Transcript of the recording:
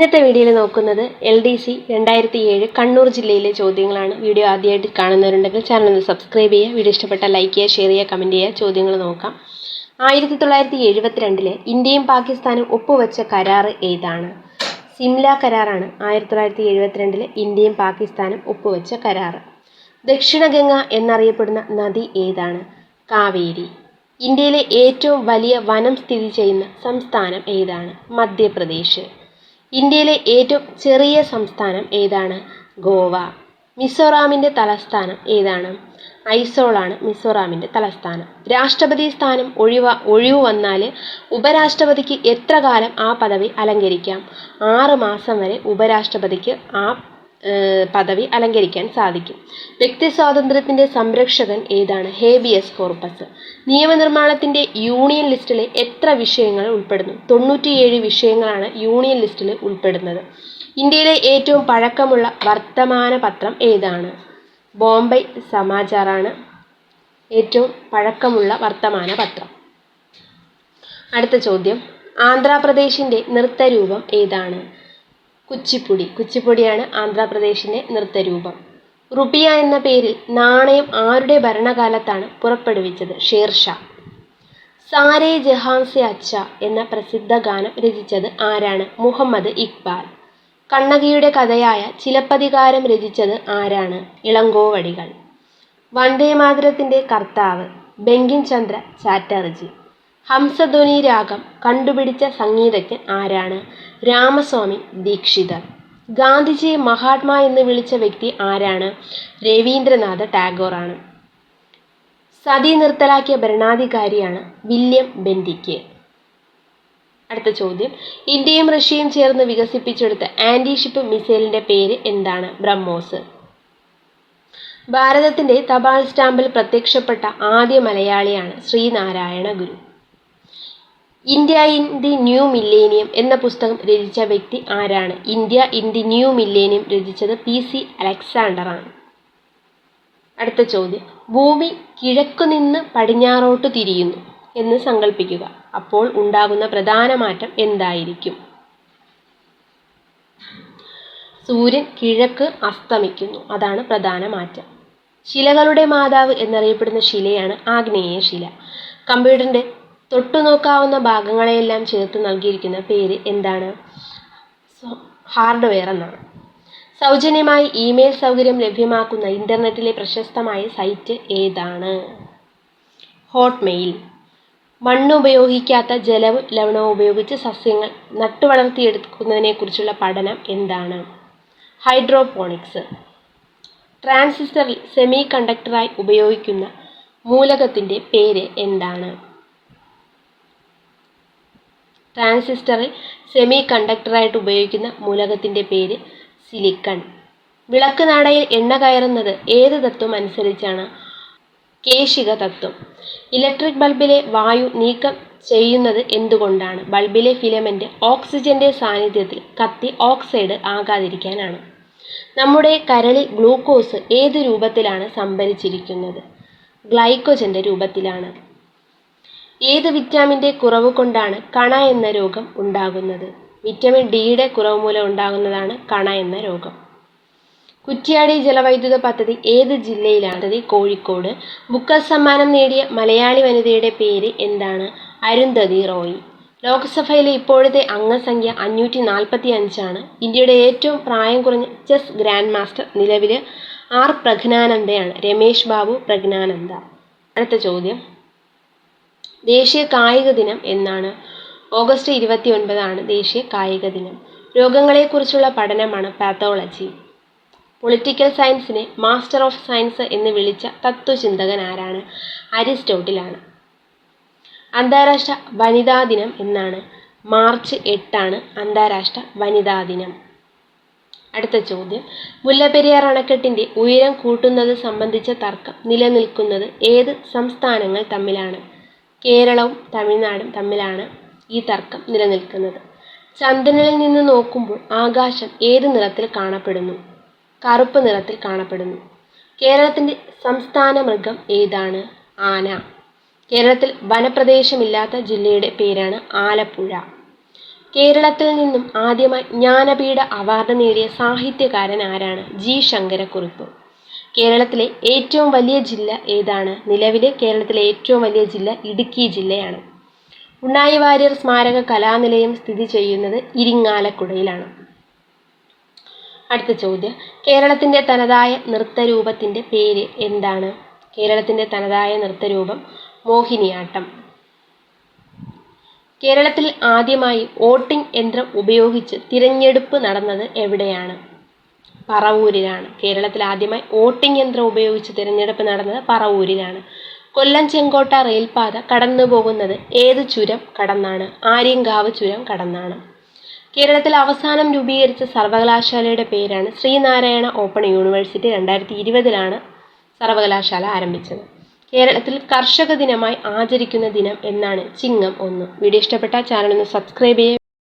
ഇന്നത്തെ വീഡിയോയിൽ നോക്കുന്നത് എൽ ഡി സി രണ്ടായിരത്തി ഏഴ് കണ്ണൂർ ജില്ലയിലെ ചോദ്യങ്ങളാണ്. വീഡിയോ ആദ്യമായിട്ട് കാണുന്നവരുണ്ടെങ്കിൽ ചാനൽ ഒന്ന് സബ്സ്ക്രൈബ് ചെയ്യുക. വീഡിയോ ഇഷ്ടപ്പെട്ടാൽ ലൈക്ക് ചെയ്യുക ഷെയർ ചെയ്യുക കമന്റ് ചെയ്യുക. ചോദ്യങ്ങൾ നോക്കാം. ആയിരത്തി തൊള്ളായിരത്തി എഴുപത്തിരണ്ടിലെ ഇന്ത്യയും പാകിസ്ഥാനും ഒപ്പുവെച്ച കരാറ് ഏതാണ്? സിംല കരാറാണ് ആയിരത്തി തൊള്ളായിരത്തി എഴുപത്തിരണ്ടിലെ ഇന്ത്യയും പാകിസ്ഥാനും ഒപ്പുവെച്ച കരാറ് ദക്ഷിണഗംഗ എന്നറിയപ്പെടുന്ന നദി ഏതാണ്? കാവേരി. ഇന്ത്യയിലെ ഏറ്റവും വലിയ വനം സ്ഥിതി ചെയ്യുന്ന സംസ്ഥാനം ഏതാണ്? മധ്യപ്രദേശ്. ഇന്ത്യയിലെ ഏറ്റവും ചെറിയ സംസ്ഥാനം ഏതാണ്? ഗോവ. മിസോറാമിന്റെ തലസ്ഥാനം ഏതാണ്? ഐസോളാണ് മിസോറാമിന്റെ തലസ്ഥാനം. രാഷ്ട്രപതി സ്ഥാനം ഒഴിവ ഒഴിവ് വന്നാൽ ഉപരാഷ്ട്രപതിക്ക് എത്ര കാലം ആ പദവി അലങ്കരിക്കാം? ആറ് മാസം വരെ ഉപരാഷ്ട്രപതിക്ക് ആ പദവി അലങ്കരിക്കാൻ സാധിക്കും. വ്യക്തി സ്വാതന്ത്ര്യത്തിന്റെ സംരക്ഷകൻ ഏതാണ്? Habeas corpus. നിയമനിർമ്മാണത്തിന്റെ യൂണിയൻ ലിസ്റ്റിലെ എത്ര വിഷയങ്ങൾ ഉൾപ്പെടുന്നു? തൊണ്ണൂറ്റിയേഴ് വിഷയങ്ങളാണ് യൂണിയൻ ലിസ്റ്റിൽ ഉൾപ്പെടുന്നത്. ഇന്ത്യയിലെ ഏറ്റവും പഴക്കമുള്ള വർത്തമാന പത്രം ഏതാണ്? ബോംബെ സമാചാറാണ് ഏറ്റവും പഴക്കമുള്ള വർത്തമാന പത്രം. അടുത്ത ചോദ്യം. ആന്ധ്രാപ്രദേശിന്റെ നൃത്തരൂപം ഏതാണ്? കുച്ചിപ്പുടി. കുച്ചിപ്പുടിയാണ് ആന്ധ്രാപ്രദേശിന്റെ നൃത്തരൂപം. റുപിയ എന്ന പേരിൽ നാണയം ആരുടെ ഭരണകാലത്താണ് പുറപ്പെടുവിച്ചത്? ഷേർഷാ. സാരേ ജഹാൻ അച്ഛ എന്ന പ്രസിദ്ധ ഗാനം രചിച്ചത് ആരാണ്? മുഹമ്മദ് ഇക്ബാൽ. കണ്ണകിയുടെ കഥയായ ചിലപ്പതികാരം രചിച്ചത് ആരാണ്? ഇളങ്കോവടികൾ. വന്ദേമാതരത്തിന്റെ കർത്താവ് ബെങ്കിൻ ചന്ദ്ര ചാറ്റർജി. ഹംസധ്വനി രാഗം കണ്ടുപിടിച്ച സംഗീതജ്ഞൻ ആരാണ്? രാമസ്വാമി ദീക്ഷിതർ. ഗാന്ധിജിയെ മഹാത്മാ എന്ന് വിളിച്ച വ്യക്തി ആരാണ്? രവീന്ദ്രനാഥ ടാഗോറാണ് സതി നിർത്തലാക്കിയ ഭരണാധികാരിയാണ് വില്യം ബെൻഡിക്ക് അടുത്ത ചോദ്യം. ഇന്ത്യയും റഷ്യയും ചേർന്ന് വികസിപ്പിച്ചെടുത്ത ആന്റിഷിപ്പ് മിസൈലിന്റെ പേര് എന്താണ്? ബ്രഹ്മോസ്. ഭാരതത്തിന്റെ തപാൽ സ്റ്റാമ്പിൽ പ്രത്യക്ഷപ്പെട്ട ആദ്യ മലയാളിയാണ് Sree Narayana Guru. India in the new millennium എന്ന പുസ്തകം രചിച്ച വ്യക്തി ആരാണ്? India in the new millennium രചിച്ചത് പി സി അലക്സാണ്ടറാണ്. അടുത്ത ചോദ്യം. ഭൂമി കിഴക്കുനിന്ന് പടിഞ്ഞാറോട്ട് തിരിയുന്നു എന്ന് സങ്കല്പിക്കുക അപ്പോൾ ഉണ്ടാകുന്ന പ്രധാന മാറ്റം എന്തായിരിക്കും? സൂര്യൻ കിഴക്ക് അസ്തമിക്കുന്നു. അതാണ് പ്രധാന മാറ്റം. ശിലകളുടെ മാതാവ് എന്നറിയപ്പെടുന്ന ശിലയാണ് ആഗ്നേയ ശില. കമ്പ്യൂട്ടറിന്റെ തൊട്ടുനോക്കാവുന്ന ഭാഗങ്ങളെയെല്ലാം ചേർത്ത് നൽകിയിരിക്കുന്ന പേര് എന്താണ്? ഹാർഡ്വെയർ എന്നാണ്. സൗജന്യമായി ഇമെയിൽ സൗകര്യം ലഭ്യമാക്കുന്ന ഇന്റർനെറ്റിലെ പ്രശസ്തമായ സൈറ്റ് ഏതാണ്? ഹോട്ട്മെയിൽ. മണ്ണ് ഉപയോഗിക്കാത്ത ജലവും ലവണവും ഉപയോഗിച്ച് സസ്യങ്ങൾ നട്ടുവളർത്തിയെടുക്കുന്നതിനെക്കുറിച്ചുള്ള പഠനം എന്താണ്? ഹൈഡ്രോപോണിക്സ്. ട്രാൻസിസ്റ്ററിൽ സെമി കണ്ടക്ടറായി ഉപയോഗിക്കുന്ന മൂലകത്തിന്റെ പേര് എന്താണ്? ട്രാൻസിസ്റ്ററിൽ സെമി കണ്ടക്ടറായിട്ട് ഉപയോഗിക്കുന്ന മൂലകത്തിന്റെ പേര് സിലിക്കൺ. വിളക്ക് നാടയിൽ എണ്ണ കയറുന്നത് ഏത് തത്വം അനുസരിച്ചാണ്? കേശിക തത്വം. ഇലക്ട്രിക് ബൾബിലെ വായു നീക്കം ചെയ്യുന്നത് എന്തുകൊണ്ടാണ്? ബൾബിലെ ഫിലമെന്റ് ഓക്സിജന്റെ സാന്നിധ്യത്തിൽ കത്തി ഓക്സൈഡ് ആകാതിരിക്കാനാണ്. നമ്മുടെ കരളിൽ ഗ്ലൂക്കോസ് ഏത് രൂപത്തിലാണ് സംഭരിച്ചിരിക്കുന്നത്? ഗ്ലൈക്കോജന്റെ രൂപത്തിലാണ്. ഏത് വിറ്റാമിന്റെ കുറവ് കൊണ്ടാണ് കണ എന്ന രോഗം ഉണ്ടാകുന്നത്? വിറ്റാമിൻ ഡിയുടെ കുറവ് മൂലം ഉണ്ടാകുന്നതാണ് കണ എന്ന രോഗം. കുറ്റ്യാടി ജലവൈദ്യുത പദ്ധതി ഏത് ജില്ലയിലാണ്? പദ്ധതി കോഴിക്കോട്. ബുക്കർ സമ്മാനം നേടിയ മലയാളി വനിതയുടെ പേര് എന്താണ്? അരുന്ധതി റോയി. ലോക്സഭയിലെ ഇപ്പോഴത്തെ അംഗസംഖ്യ അഞ്ഞൂറ്റി നാൽപ്പത്തി അഞ്ചാണ് ഇന്ത്യയുടെ ഏറ്റവും പ്രായം കുറഞ്ഞ ചെസ് ഗ്രാൻഡ് മാസ്റ്റർ നിലവിൽ ആർ പ്രജ്ഞാനന്ദയാണ് രമേശ് ബാബു പ്രജ്ഞാനന്ദ അടുത്ത ചോദ്യം. ദേശീയ കായിക ദിനം എന്നാണ്. ഓഗസ്റ്റ് ഇരുപത്തി ഒൻപതാണ് ദേശീയ കായിക ദിനം. രോഗങ്ങളെക്കുറിച്ചുള്ള പഠനമാണ് പാത്തോളജി. പൊളിറ്റിക്കൽ സയൻസിനെ മാസ്റ്റർ ഓഫ് സയൻസ് എന്ന് വിളിച്ച തത്വചിന്തകൻ ആരാണ്? അരിസ്റ്റോട്ടിലാണ്. അന്താരാഷ്ട്ര വനിതാ ദിനം എന്നാണ്. മാർച്ച് എട്ടാണ് അന്താരാഷ്ട്ര വനിതാ ദിനം. അടുത്ത ചോദ്യം. മുല്ലപ്പെരിയാർ അണക്കെട്ടിന്റെ ഉയരം കൂട്ടുന്നത് സംബന്ധിച്ച തർക്കം നിലനിൽക്കുന്നത് ഏത് സംസ്ഥാനങ്ങൾ തമ്മിലാണ്? കേരളവും തമിഴ്നാടും തമ്മിലാണ് ഈ തർക്കം നിലനിൽക്കുന്നത്. ചന്ദ്രനിൽ നിന്ന് നോക്കുമ്പോൾ ആകാശം ഏത് നിറത്തിൽ കാണപ്പെടുന്നു? കറുപ്പ് നിറത്തിൽ കാണപ്പെടുന്നു. കേരളത്തിന്റെ സംസ്ഥാന മൃഗം ഏതാണ്? ആന. കേരളത്തിൽ വനപ്രദേശമില്ലാത്ത ജില്ലയുടെ പേരാണ് ആലപ്പുഴ. കേരളത്തിൽ നിന്നും ആദ്യമായി ജ്ഞാനപീഠ അവാർഡ് നേടിയ സാഹിത്യകാരൻ ആരാണ്? ജി. ശങ്കരക്കുറുപ്പ്. കേരളത്തിലെ ഏറ്റവും വലിയ ജില്ല ഏതാണ്? നിലവിലെ കേരളത്തിലെ ഏറ്റവും വലിയ ജില്ല ഇടുക്കി ജില്ലയാണ്. ഉണ്ണായി വാര്യർ സ്മാരക കലാനിലയം സ്ഥിതി ചെയ്യുന്നത് ഇരിങ്ങാലക്കുടയിലാണ്. അടുത്ത ചോദ്യം. കേരളത്തിന്റെ തനതായ നൃത്തരൂപത്തിന്റെ പേര് എന്താണ്? കേരളത്തിന്റെ തനതായ നൃത്തരൂപം മോഹിനിയാട്ടം. കേരളത്തിൽ ആദ്യമായി വോട്ടിംഗ് യന്ത്രം ഉപയോഗിച്ച് തിരഞ്ഞെടുപ്പ് നടന്നത് എവിടെയാണ്? പറവൂരിലാണ്. കേരളത്തിൽ ആദ്യമായി വോട്ടിംഗ് യന്ത്രം ഉപയോഗിച്ച് തിരഞ്ഞെടുപ്പ് നടന്നത് പറവൂരിലാണ്. കൊല്ലം ചെങ്കോട്ട റെയിൽപാത കടന്നു പോകുന്നത് ഏത് ചുരം കടന്നാണ്? ആര്യങ്കാവ് ചുരം കടന്നാണ്. കേരളത്തിൽ അവസാനം രൂപീകരിച്ച സർവകലാശാലയുടെ പേരാണ് ശ്രീനാരായണ ഓപ്പൺ യൂണിവേഴ്സിറ്റി രണ്ടായിരത്തി ഇരുപതിലാണ് സർവകലാശാല ആരംഭിച്ചത്. കേരളത്തിൽ കർഷക ദിനമായി ആചരിക്കുന്ന ദിനം എന്നാണ് ചിങ്ങം ഒന്ന്. വീഡിയോ ഇഷ്ടപ്പെട്ട ചാനൽ ഒന്ന് സബ്സ്ക്രൈബ് ചെയ്യുക.